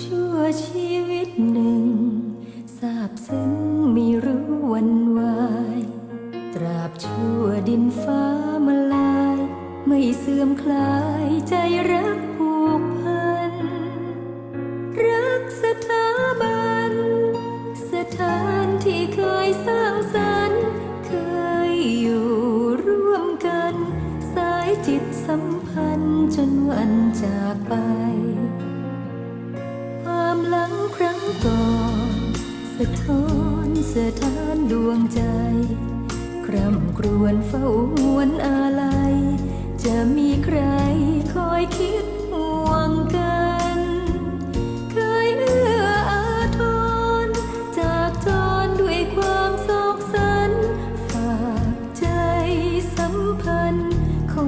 ชั่วชีวิตหนึ่งทราบซึ้งไม่รู้วันวาย ตราบชั่วดินฟ้ามาลาย ไม่เสื่อมคลายใจรัก จิตสัมพันธ์จนวันจากไป ความหลังครั้งก่อนสะท้อนสะท้านดวงใจ คร่ำครวญเฝ้าหวนอาลัย จะมีใครคอยคิด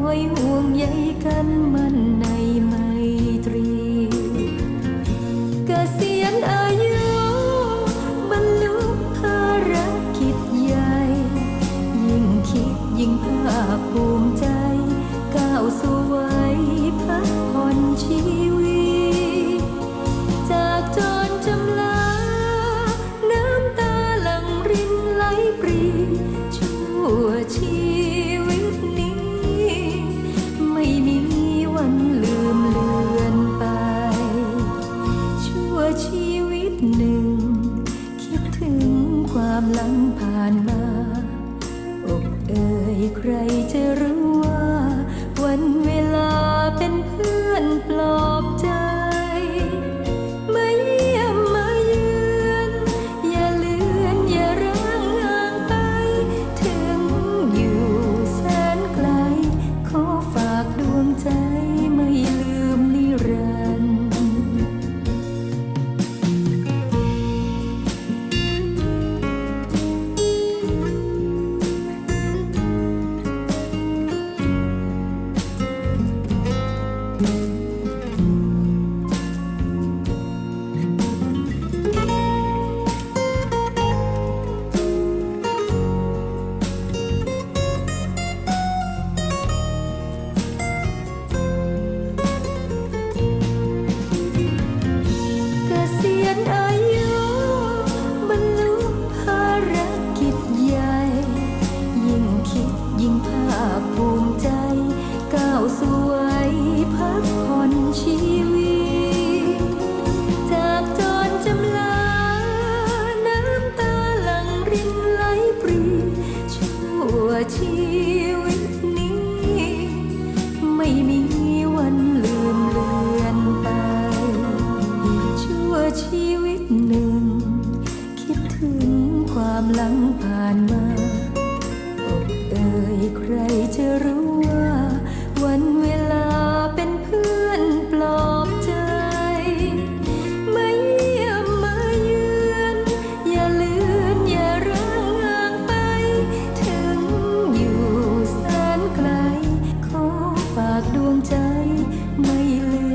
อยห่วงใยกันมันในไมตรี เกษียณอายุบรรลุภารกิจใหญ่ ยิ่งคิดยิ่งภาคภูมิ ผ่านมา อกเอ่ยใคร ชีวิตนี้ ไม่มีวันลืมเลือนไป ชั่วชีวิตหนึ่ง คิดถึงความหลังผ่านมาอกเอ่ยใครจะรู้ากดวงใจไม่ลืม